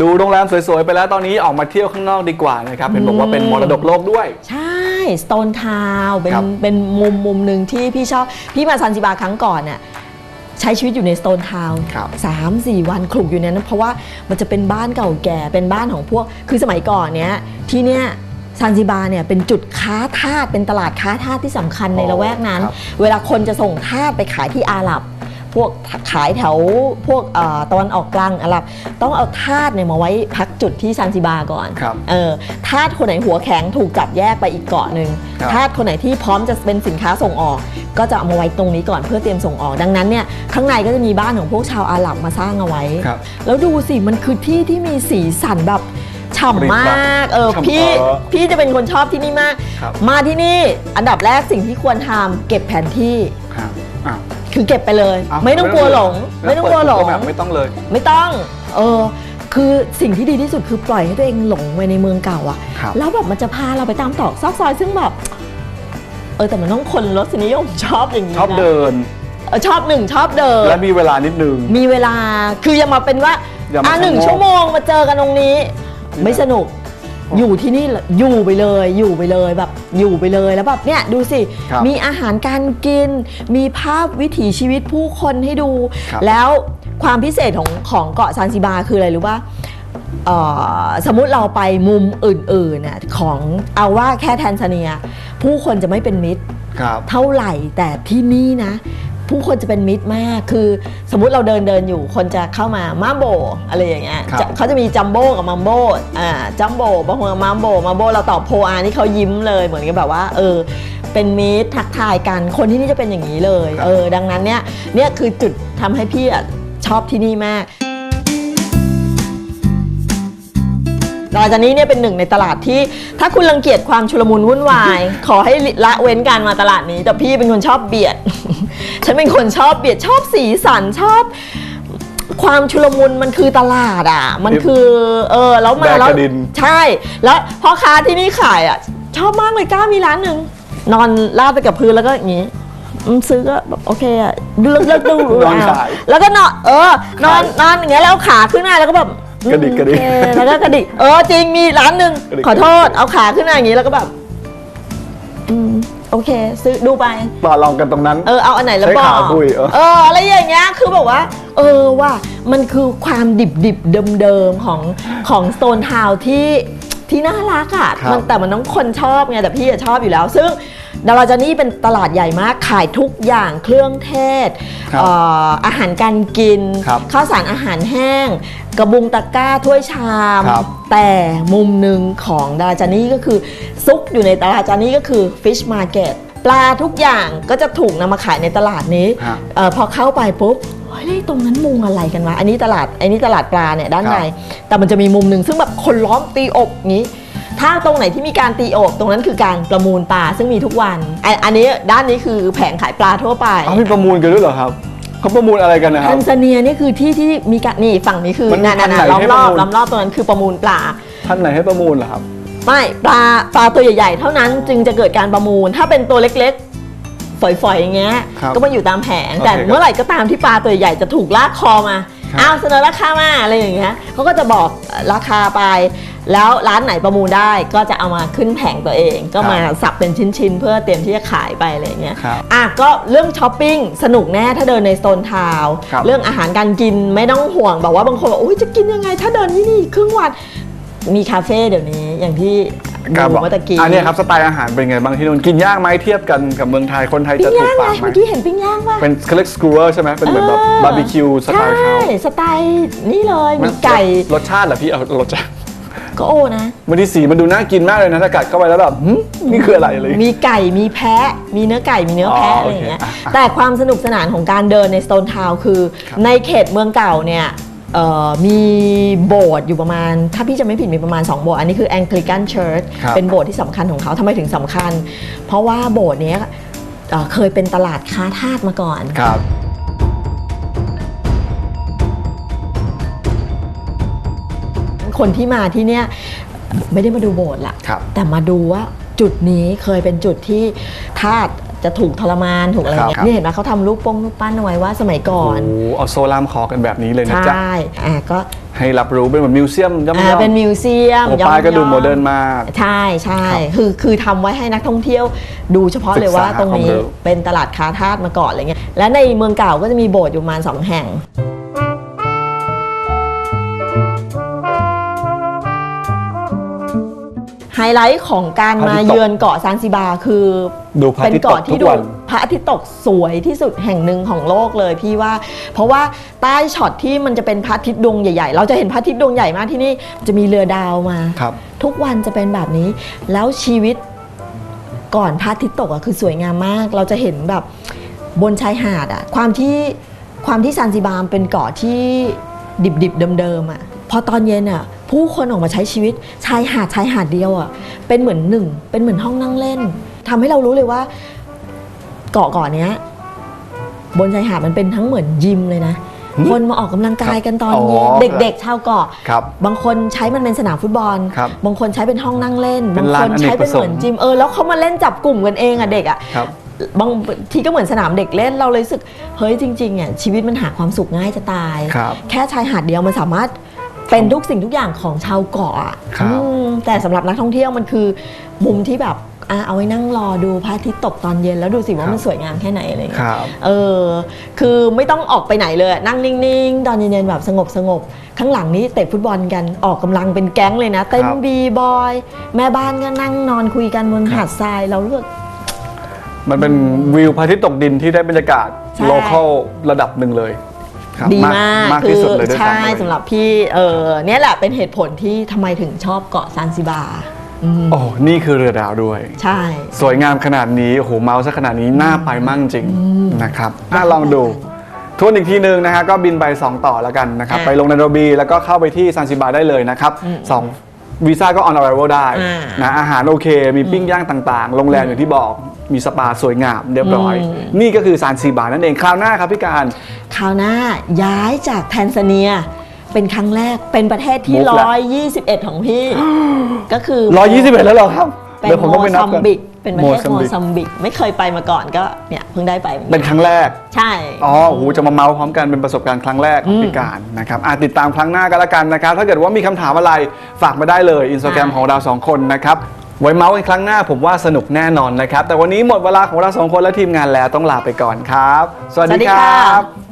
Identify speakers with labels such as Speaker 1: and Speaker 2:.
Speaker 1: ดูโรงแรมสวยๆ ไปแล้วตอนนี้ออกมาเที่ยวข้างนอกดีกว่านะครับเห็นบอกว่าเป็นมรดกโลกด้วย
Speaker 2: ใช่ Stone Town เป็น
Speaker 1: ครับ
Speaker 2: เป็นมุมมุมหนึ่งที่พี่ชอบ พี่มาซันซิบาครั้งก่อนเนี่ยใช้ชีวิตอยู่ใน Stone Town
Speaker 1: ครับ
Speaker 2: สามสี่วันคลุกอยู่ในนั้นเพราะว่ามันจะเป็นบ้านเก่าแก่เป็นบ้านของพวก คือสมัยก่อนเนี้ยที่เนี้ยซันซิบาเนี่ยเป็นจุดค้าทาสเป็นตลาดค้าทาสที่สำคัญใน
Speaker 1: อ๋อ
Speaker 2: ละแวกนั้น
Speaker 1: ครับ
Speaker 2: เวลาคนจะส่งทาสไปขายที่อาหรับ พวกขายแถวพวกเอ่อตะวันออกกลางอาหรับต้องเอาทาสเนี่ยมาไว้พักจุดที่ซันซิบาก่อน
Speaker 1: ครับ
Speaker 2: เออทาสคนไหนหัวแข็งถูกจับแยกไปอีกเกาะหนึ่ง
Speaker 1: ครับ
Speaker 2: ทาสคนไหนที่พร้อมจะเป็นสินค้าส่งออก ก็จะเอามาไว้ตรงนี้ก่อนเพื่อเตรียมส่งออกดังนั้นเนี่ยข้างในก็จะมีบ้านของพวกชาวอาหรับมาสร้างเอาไว้
Speaker 1: ครับ
Speaker 2: แล้วดูสิมันคือที่ที่มีสีสันแบบฉ่ำมากเออ
Speaker 1: ฉ่ำ
Speaker 2: พี่
Speaker 1: เออ
Speaker 2: พี่จะเป็นคนชอบที่นี่มาก
Speaker 1: ครับ
Speaker 2: มาที่นี่อันดับแรกสิ่งที่ควรทำเก็บแผนที่
Speaker 1: ครับอ้าว
Speaker 2: คือเก็บไปเลย
Speaker 1: อ้าว
Speaker 2: ไม่ต้องกลัวหลง ไม่ต้องกลัวหลง
Speaker 1: เปิด Google Map ไม่ต้องเลย
Speaker 2: ไม่ต้อง เออ คือสิ่งที่ดีที่สุดคือปล่อยให้ตัวเองหลงไปในเมืองเก่าอะ
Speaker 1: ครับ
Speaker 2: แล้วแบบมันจะพาเราไปตามตรอกซอกซอยซึ่งแบบ เออแต่มันต้องคนรสนิยมชอบอย่างนี้
Speaker 1: ชอบ
Speaker 2: นะ
Speaker 1: เดิน
Speaker 2: เออชอบหนึ่งชอบเดิน
Speaker 1: และมีเวลานิดนึง
Speaker 2: มีเวลา คืออย่ามาเป็นว่า
Speaker 1: อย่ามา
Speaker 2: อะหนึ่ง
Speaker 1: ชะโงก
Speaker 2: ชั่วโมงมาเจอกันตรงนี้
Speaker 1: ไม่
Speaker 2: ไม่สนุก อยู่ที่นี่อยู่ไปเลยอยู่ไปเลยแบบอยู่ไปเลยแล้วแบบเนี่ยดูสิ
Speaker 1: ครับ
Speaker 2: มีอาหารการกิน มีภาพวิถีชีวิตผู้คนให้ดู
Speaker 1: ครับ
Speaker 2: แล้วความพิเศษของของเกาะซานซิบาคืออะไรรู้ป่ะเอ่อสมมุติเราไปมุมอื่นๆน่ะของเอาว่าแค่แทนซาเนีย ผู้คนจะไม่เป็นมิตร
Speaker 1: ครับ
Speaker 2: เท่าไหร่แต่ที่นี่นะ ผู้คนจะเป็นมิตรมาก คือสมมุติเราเดินเดินอยู่คนจะเข้ามามาโบอะไรอย่างเงี้ย
Speaker 1: ครับ
Speaker 2: จะเขาจะมีจัมโบ้กับมัมโบอ่าจัมโบ้บางคนมัมโบมัมโบเราตอบโพอานี่เขายิ้มเลยเหมือนกับแบบว่า เออ เป็นมิตรทักทายกันคนที่นี่จะเป็นอย่างนี้เลย
Speaker 1: ครับ
Speaker 2: เออ ดังนั้นเนี่ยเนี่ยคือจุดทำให้พี่อะชอบที่นี่มากตลาดจานนี้เนี่ยเป็นหนึ่งในตลาดที่ ถ้าคุณรังเกียจความชุลมุนวุ่นวาย ขอให้ละเว้นการมาตลาดนี้ แต่พี่เป็นคนชอบเบียด ฉันเป็นคนชอบเบียดชอบสีสันชอบความชุลมุนมันคือตลาดอะ มันคือเออแล้วมา
Speaker 1: แบก
Speaker 2: แล้ว
Speaker 1: กระดิน
Speaker 2: ใช่ แล้วพ่อค้าที่นี่ขายอะ ชอบมากเลยกล้ามีร้านหนึ่งนอนลาดไปกับพื้นแล้วก็อย่างนี้อืมซื้อก็แบบโอเคอะเลือกเลือกดู
Speaker 1: นอน
Speaker 2: อะ
Speaker 1: ขาย
Speaker 2: แล้วก็นอนเออนอนนอนอย่างเงี้ยแล้วเอาขาขึ้นมาแล้วก็แบบ
Speaker 1: กระดิกกระดิก
Speaker 2: โอเคแล้วก็กระดิกเออจริงมีร้านหนึ่ง
Speaker 1: กระดิก
Speaker 2: ขอโทษเอาขาขึ้นมาอย่างนี้แล้วก็แบบอืม โอเค ซื้อดูไป
Speaker 1: ต่อรองกันตรงนั้น
Speaker 2: เออเอาอันไหนแล้ว
Speaker 1: ใช้
Speaker 2: บอ
Speaker 1: ขากคุยเออ
Speaker 2: เอออะไรอย่างเงี้ยคือแบบว่า เออว่ามันคือความดิบดิบเดิมเดิมๆของของสโตนทาวที่ที่น่ารักอะ
Speaker 1: ครับ
Speaker 2: มันแต่มันต้องคนชอบไงแต่พี่อะชอบอยู่แล้ว ซึ่งดาราจานี่เป็นตลาดใหญ่มากขายทุกอย่างเครื่องเทศ
Speaker 1: ครับ
Speaker 2: เอ่ออาหารการกิน
Speaker 1: ครับ
Speaker 2: ข้าวสารอาหารแห้ง กระบุงตะกร้าถ้วยชาม
Speaker 1: ครับ
Speaker 2: แต่มุมหนึ่งของดาราจานี่ก็คือ ซุกอยู่ในตลาดจานี่ก็คือ fish market ปลาทุกอย่างก็จะถูกนำมาขายในตลาดนี้
Speaker 1: ฮะ
Speaker 2: เออพอเข้าไปปุ๊บเฮ้ยตรงนั้นมุงอะไรกันวะอันนี้ตลาดอันนี้ตลาดปลาเนี่ยด้านในแต่มันจะมีมุมหนึ่งซึ่งแบบคนล้อมตีอกงี้ ถ้าตรงไหนที่มีการตีอกตรงนั้นคือการประมูลปลาซึ่งมีทุกวันไอนอันนี้ด้านนี้คือแผงขายปลาทั่วไป
Speaker 1: เอามีประมูลกันด้วยเหรอครับ เขาประมูลอะไรกันนะครั
Speaker 2: ทั
Speaker 1: บ
Speaker 2: นซาเนียนี่คือที่ที่มีการนี่ฝั่งนี้คือ
Speaker 1: มันมี
Speaker 2: น่ะ
Speaker 1: พันธุ์
Speaker 2: น่ะ
Speaker 1: ไหน
Speaker 2: ล้อม
Speaker 1: ให้
Speaker 2: รอบ
Speaker 1: ประมูล
Speaker 2: ล้อมรอบตรงนั้นคือประมูลปลา
Speaker 1: ท่านไหนให้ประมูลเหรอครับ
Speaker 2: ไม่ปลาปลาตัวใหญ่ ๆ เท่านั้นจึงจะเกิดการประมูล ถ้าเป็นตัวเล็กๆ ฝอยๆอย่างเงี้ย
Speaker 1: ครับ
Speaker 2: ก็มาอยู่ตามแผง
Speaker 1: โอเค
Speaker 2: แต่
Speaker 1: ครับ
Speaker 2: เมื่อไหร่ก็ตามที่ปลาตัวใหญ่จะถูกลากคอมา
Speaker 1: ครับ
Speaker 2: อ้าวเสนอราคามาอะไรอย่างเงี้ยเขาก็จะบอกราคาไป แล้วร้านไหนประมูลได้ก็จะเอามาขึ้นแผงตัวเอง ก็มาสับเป็นชิ้นๆ เพื่อเตรียมที่จะขายไปอะไรอย่างเงี้ย
Speaker 1: ครับ
Speaker 2: อะก็เรื่องช้อปปิ้งสนุกแน่ถ้าเดินในโซนทาวน์
Speaker 1: ครับ
Speaker 2: เรื่องอาหารการกินไม่ต้องห่วงแบบว่าบางคนบอกโอ้ยจะกินยังไง ถ้าเดินที่นี่ครึ่งวันมีคาเฟ่เดี๋ยวนี้อย่างที่
Speaker 1: ครับ
Speaker 2: ดู
Speaker 1: บอก
Speaker 2: เมื่อตะกี้
Speaker 1: อันนี้ครับสไตล์อาหารเป็นไงบ้างที่นู่นกินยากไหมเทียบกันกับเมืองไทยคนไทย
Speaker 2: ปิ้
Speaker 1: จะ
Speaker 2: ง
Speaker 1: ถูก
Speaker 2: ย่างไง
Speaker 1: ปากไหม
Speaker 2: เมื่อกี้เห็นปิ้งย่างป่ะ
Speaker 1: เป็นเขาเรียกสครูเวอร์ใช่ไหมเป็นเหมือนแบบ
Speaker 2: เออบา
Speaker 1: ร์บีคิวสไตล์เขา
Speaker 2: ใช่สไตล์นี่เลยมีไก่
Speaker 1: รสชาติเหรอพี่เอารสชาติ
Speaker 2: ก็โอ้นะ
Speaker 1: บางทีสีมันดูน่ากินมากเลยนะถ้ากัดเข้าไปแล้วแบบหึนี่คืออะไรเลย
Speaker 2: มีไก่มีแพะ มีเนื้อไก่มีเนื้อแพะ
Speaker 1: อ๋อ
Speaker 2: อะไรอย่างเงี้ย
Speaker 1: โอเคอะ
Speaker 2: แต่ความสนุกสนานของการเดินในสโตนทาวน์คือ
Speaker 1: ครับ
Speaker 2: ในเขตเมืองเก่าเนี่ย เอ่อมีโบสถ์อยู่ประมาณ ถ้าพี่จะไม่ผิดมีประมาณ 2 โบสถ์อันนี้คือ Anglican Church
Speaker 1: ครับ
Speaker 2: เป็นโบสถ์ที่สำคัญของเขาทำไมถึงสำคัญ เพราะว่าโบสถ์เนี้ยเอ่อเคยเป็นตลาดค้าทาสมาก่อน
Speaker 1: ครับ
Speaker 2: คนที่มาที่เนี่ยไม่ได้มาดูโบสถ์ละ
Speaker 1: ครับ
Speaker 2: แต่มาดูว่าจุดนี้เคยเป็นจุดที่ทาส จะถูกทรมานถูกอะไรอย่างเงี้
Speaker 1: ครับ
Speaker 2: ยนี่เห็นไหมเขาทำรูปโป้งรูปปั้นเอาไว้ว่าสมัยก่อน
Speaker 1: โอ้เอาโซลามคอกันแบบนี้เลยนะจ๊ะ
Speaker 2: ใช่อะก็
Speaker 1: ให้รับรู้เป็นเหมือนมิวเซียมย่อม
Speaker 2: อ่า
Speaker 1: ๆ
Speaker 2: เป็นมิวเซียม
Speaker 1: โอ้
Speaker 2: ย่อมๆ
Speaker 1: ป้ายก็ดูโมเดิร์นมาก
Speaker 2: ใช่ใช่
Speaker 1: ครับ
Speaker 2: คือคือทำไว้ให้นักท่องเที่ยวดูเฉพาะเลยว่า
Speaker 1: ศึกษา
Speaker 2: ตรงนี้
Speaker 1: ความรู้
Speaker 2: เป็นตลาดค้าทาสมาก่อนอะไรเงี้ยและในเมืองเก่าก็จะมีโบสถ์อยู่ประมาณสองแห่ง ไฮไลท์ของการมาเยือนเกาะซานซิบาคือ
Speaker 1: ดูพระอา
Speaker 2: เป็น
Speaker 1: ทิตย์ตก
Speaker 2: เกาะ
Speaker 1: ทุ
Speaker 2: ที่
Speaker 1: ก
Speaker 2: ดู
Speaker 1: วัน
Speaker 2: พระอาทิตย์ตกสวยที่สุดแห่งหนึ่งของโลกเลยพี่ว่า เพราะว่าใต้ช็อตที่มันจะเป็นพระอาทิตย์ดวงใหญ่ๆ เราจะเห็นพระอาทิตย์ดวงใหญ่มากที่นี่จะมีเรือดาวมา
Speaker 1: ครับ
Speaker 2: ทุกวันจะเป็นแบบนี้ แล้วชีวิตก่อนพระอาทิตย์ตกอะคือสวยงามมาก เราจะเห็นแบบบนชายหาดอะความที่ความที่ซานซิบามเป็นเกาะที่ดิบๆเดิมๆอะพอตอนเย็นอะ ผู้คนออกมาใช้ชีวิตชายหาดชายหาดเดียวอะเป็นเหมือนหนึ่งเป็นเหมือนห้องนั่งเล่นทำให้เรารู้เลยว่า เกาะเกาะเนี้ย บนชายหาดมันเป็นทั้งเหมือนยิมเลยนะ
Speaker 1: หืม
Speaker 2: คนมาออกกำลังกายกันตอน
Speaker 1: อ๋อ
Speaker 2: เย็นเด็ก ๆ ชาวเกาะ
Speaker 1: ครับ
Speaker 2: บางคนใช้มันเป็นสนามฟุตบอล
Speaker 1: ครับ
Speaker 2: บางคนใช้เป็นห้องนั่งเล่น
Speaker 1: เป็
Speaker 2: บานง
Speaker 1: ลา
Speaker 2: คนน
Speaker 1: อเนก
Speaker 2: ใช้เป็นเหมือน
Speaker 1: ประสงค์
Speaker 2: จิมเออแล้วเขามาเล่นจับกลุ่มกันเองอะเด็กอะ
Speaker 1: ครับ
Speaker 2: บางทีก็เหมือนสนามเด็กเล่นเราเลยรู้สึกเฮ้ยจริงๆอะชีวิตมันหาความสุขง่ายจะตาย
Speaker 1: ครับ
Speaker 2: แค่ชายหาดเดียวมันสามารถ เป็นทุกสิ่งทุกอย่างของชาวเกาะอะ
Speaker 1: ครับ
Speaker 2: อืมแต่สำหรับนักท่องเที่ยวมันคือ มุมที่แบบอะเอาไว้นั่งรอดูพระอาทิตย์ตกตอนเย็นแล้วดูสิว่ามันสวยงามแค่ไหนอะไรเงี้ย
Speaker 1: ครับ
Speaker 2: เออ คือไม่ต้องออกไปไหนเลยอะนั่งนิ่งๆ ตอนเย็นๆ แบบสงบสงบๆข้างหลังนี้เตะฟุตบอลกันออกกำลังเป็นแก๊งเลยนะ เต้น
Speaker 1: ครับ
Speaker 2: บีบอย แม่บ้านก็นั่งนอนคุยกันบนหาดทรายเราเลือก
Speaker 1: มันเป็นวิวพระอาทิตย์ตกดินที่ได้บรรยากาศ
Speaker 2: ใช่
Speaker 1: โลเคอลระดับหนึ่งเลย ครับ
Speaker 2: ดีมาก
Speaker 1: มาก
Speaker 2: คื
Speaker 1: ที่สุดเลยด้วย
Speaker 2: ใช่
Speaker 1: ซ้ำเลย
Speaker 2: สำหรับพี่เออเนี่ยแหละเป็นเหตุผลที่ทำไมถึงชอบเกาะซานซิบาอืม
Speaker 1: โอ้นี่คือเรือดาวด้วย
Speaker 2: ใช่
Speaker 1: สวยงามขนาดนี้โอ้โหเมาส์ซะขนาดนี้น่าไปมากจริงนะครับอะลองดูทวนอีกทีนึงนะฮะก็บินไป 2 ต่อแล้วกันนะครับ
Speaker 2: อะ
Speaker 1: ไปลงไนโรบี แล้วก็เข้าไปที่ซันซิบาได้เลยนะครับ
Speaker 2: อืม
Speaker 1: สองวีซ่าก็ on arrival ได้
Speaker 2: อ่า
Speaker 1: นะอาหารโอเค มีปิ้งย่างต่างๆ โรงแรมอย่างที่บอก มีสปาสวยงามเรียบร้อย
Speaker 2: อืม
Speaker 1: นี่ก็คือซานซิบานั่นเองคราวหน้าครับพี่การ
Speaker 2: คราวหน้าย้ายจากแทนซาเนีย เป็นครั้งแรกเป็นประเทศที่
Speaker 1: มุกละ
Speaker 2: 121 ของพี่ ก็คือ
Speaker 1: 121 แล้วเหรอครับ
Speaker 2: เป็น
Speaker 1: เดี๋ยวผม
Speaker 2: โม
Speaker 1: ต้องไปนั
Speaker 2: ซั
Speaker 1: บ
Speaker 2: ม
Speaker 1: กัน
Speaker 2: บิกเป็นประเทศ
Speaker 1: โม
Speaker 2: โม
Speaker 1: ซั
Speaker 2: ซั
Speaker 1: ม
Speaker 2: ม
Speaker 1: บิ
Speaker 2: บิก ไม่เคยไปมาก่อนก็เนี่ยเพิ่งได้ไปหมือ
Speaker 1: เป็น
Speaker 2: กั
Speaker 1: ครั้งแรก
Speaker 2: ใช่
Speaker 1: อ๋อโอ้โหจะมาเมาส์พร้อมกันเป็นประสบการณ์ครั้งแรกของพี่การนะครับอะติดตามครั้งหน้ากันละกันนะครับ ถ้าเกิดว่ามีคำถามอะไรฝากมาได้เลยอินสตาแกรม
Speaker 2: ค่ะ
Speaker 1: ของเราสองคนนะครับ ไว้เมาส์กันครั้งหน้าผมว่าสนุกแน่นอนนะครับ แต่วันนี้หมดเวลาของเราสองคนและทีมงานแล้วต้องลาไปก่อนครับ สวัสดีครับ